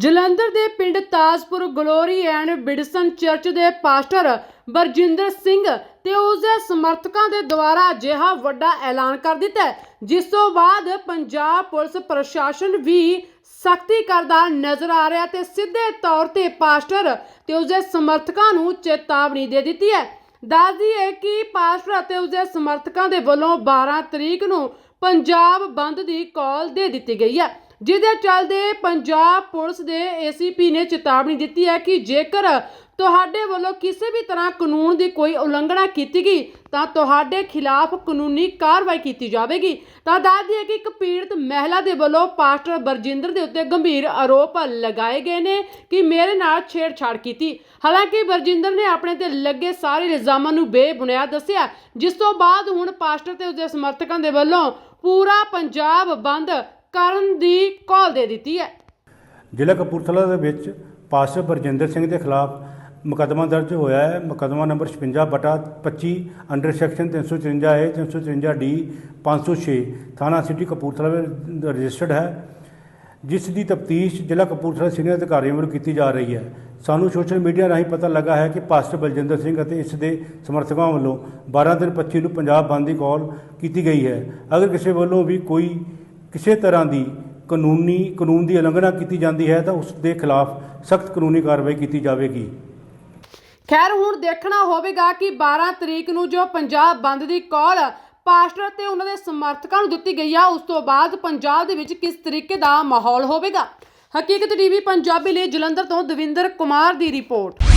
ਜਲੰਧਰ ਦੇ ਪਿੰਡ Tajpur glory and wisdom church ਦੇ ਪਾਸਟਰ ਬਰਜਿੰਦਰ ਸਿੰਘ ਤੇ ਉਸ ਦੇ ਸਮਰਥਕਾਂ ਦੇ ਦੁਆਰਾ ਅਜਿਹਾ ਵੱਡਾ ਐਲਾਨ ਕਰ ਦਿੱਤਾ ਜਿਸ ਤੋਂ ਬਾਅਦ ਪੰਜਾਬ ਪੁਲਿਸ ਪ੍ਰਸ਼ਾਸਨ ਵੀ ਸਖਤੀ ਕਰਦਾ ਨਜ਼ਰ ਆ ਰਿਹਾ ਤੇ ਸਿੱਧੇ ਤੌਰ ਤੇ ਪਾਸਟਰ ਤੇ ਉਸ ਦੇ ਸਮਰਥਕਾਂ ਨੂੰ ਚੇਤਾਵਨੀ ਦੇ ਦਿੱਤੀ ਹੈ। ਦੱਸਦੀ ਹੈ ਕਿ ਪਾਸਟਰ ਅਤੇ ਉਸ ਦੇ ਸਮਰਥਕਾਂ ਦੇ ਵੱਲੋਂ 12 ਤਰੀਕ ਨੂੰ ਪੰਜਾਬ ਬੰਦ ਦੀ ਕਾਲ ਦੇ ਦਿੱਤੀ ਗਈ ਹੈ। ਜਿਹਦੇ ਚੱਲਦੇ ਪੰਜਾਬ ਪੁਲਿਸ ਦੇ ਏਸੀਪੀ ਨੇ ਚੇਤਾਵਨੀ ਦਿੱਤੀ ਹੈ ਕਿ ਜੇਕਰ ਤੁਹਾਡੇ ਵੱਲੋਂ ਕਿਸੇ ਵੀ ਤਰ੍ਹਾਂ ਕਾਨੂੰਨ ਦੀ ਕੋਈ ਉਲੰਘਣਾ ਕੀਤੀ ਗਈ, ਤਾਂ ਤੁਹਾਡੇ ਖਿਲਾਫ ਕਾਨੂੰਨੀ ਕਾਰਵਾਈ ਕੀਤੀ ਜਾਵੇਗੀ। ਤਾਂ ਦੱਸਦੀ ਹੈ ਕਿ ਇੱਕ ਪੀੜਤ ਮਹਿਲਾ ਦੇ ਵੱਲੋਂ ਪਾਸਟਰ ਬਰਜਿੰਦਰ ਦੇ ਉੱਤੇ ਗੰਭੀਰ ਆਰੋਪ ਲਗਾਏ ਗਏ ਨੇ ਕਿ ਮੇਰੇ ਨਾਲ ਛੇੜਛਾੜ ਕੀਤੀ। ਹਾਲਾਂਕਿ ਬਰਜਿੰਦਰ ਨੇ ਆਪਣੇ ਤੇ ਲੱਗੇ ਸਾਰੇ ਇਲਜ਼ਾਮਾਂ ਨੂੰ ਬੇਬੁਨਿਆਦ ਦੱਸਿਆ, ਜਿਸ ਤੋਂ ਬਾਅਦ ਹੁਣ ਪਾਸਟਰ ਤੇ ਉਸਦੇ ਸਮਰਥਕਾਂ ਦੇ ਵੱਲੋਂ ਪੂਰਾ ਪੰਜਾਬ ਬੰਦ ਕਰਨ ਦੀ ਕਾਲ ਦੇ ਦਿੱਤੀ ਹੈ। ਜ਼ਿਲ੍ਹਾ ਕਪੂਰਥਲਾ ਦੇ ਵਿੱਚ ਪਾਸਟਰ ਬਰਜਿੰਦਰ ਸਿੰਘ ਦੇ ਖਿਲਾਫ ਮੁਕੱਦਮਾ ਦਰਜ ਹੋਇਆ ਹੈ। ਮੁਕੱਦਮਾ ਨੰਬਰ 56 ਬਟਾ 25 ਅੰਡਰ ਸੈਕਸ਼ਨ 353 ਏ 353 ਡੀ 506 ਥਾਣਾ ਸਿਟੀ ਕਪੂਰਥਲਾ ਵਿੱਚ ਰਜਿਸਟਰਡ ਹੈ। ਜਿਸ ਦੀ ਤਫਤੀਸ਼ ਜ਼ਿਲ੍ਹਾ ਕਪੂਰਥਲਾ ਸੀਨੀਅਰ ਅਧਿਕਾਰੀਆਂ ਵੱਲੋਂ ਕੀਤੀ ਜਾ ਰਹੀ ਹੈ। ਸਾਨੂੰ ਸੋਸ਼ਲ ਮੀਡੀਆ ਰਾਹੀਂ ਪਤਾ ਲੱਗਾ ਹੈ ਕਿ ਪਾਸਟਰ ਬਲਜਿੰਦਰ ਸਿੰਘ ਅਤੇ ਇਸ ਦੇ ਸਮਰਥਕਾਂ ਵੱਲੋਂ 12 ਦਿਨ 25 ਨੂੰ ਪੰਜਾਬ ਬੰਦ ਦੀ ਕਾਲ ਕੀਤੀ ਗਈ ਹੈ। ਅਗਰ ਕਿਸੇ ਵੱਲੋਂ ਵੀ ਕੋਈ ਕਿਸੇ ਤਰ੍ਹਾਂ ਦੀ ਕਾਨੂੰਨੀ, ਕਾਨੂੰਨ ਦੀ ਉਲੰਘਣਾ ਕੀਤੀ ਜਾਂਦੀ ਹੈ ਤਾਂ ਉਸ ਦੇ ਖਿਲਾਫ ਸਖਤ ਕਾਨੂੰਨੀ ਕਾਰਵਾਈ ਕੀਤੀ ਜਾਵੇਗੀ। ਖੈਰ, ਹੁਣ ਦੇਖਣਾ ਹੋਵੇਗਾ ਕਿ 12 ਤਰੀਕ ਨੂੰ ਜੋ ਪੰਜਾਬ ਬੰਦ ਦੀ ਕਾਲ ਪਾਸਟਰ ਤੇ ਉਹਨਾਂ ਦੇ ਸਮਰਥਕਾਂ ਨੂੰ ਦਿੱਤੀ ਗਈ ਆ, ਉਸ ਤੋਂ ਬਾਅਦ ਪੰਜਾਬ ਦੇ ਵਿੱਚ ਕਿਸ ਤਰੀਕੇ ਦਾ ਮਾਹੌਲ ਹੋਵੇਗਾ? ਹਕੀਕਤ ਟੀਵੀ ਪੰਜਾਬੀ ਲਈ ਜਲੰਧਰ ਤੋਂ ਦਵਿੰਦਰ ਕੁਮਾਰ ਦੀ ਰਿਪੋਰਟ।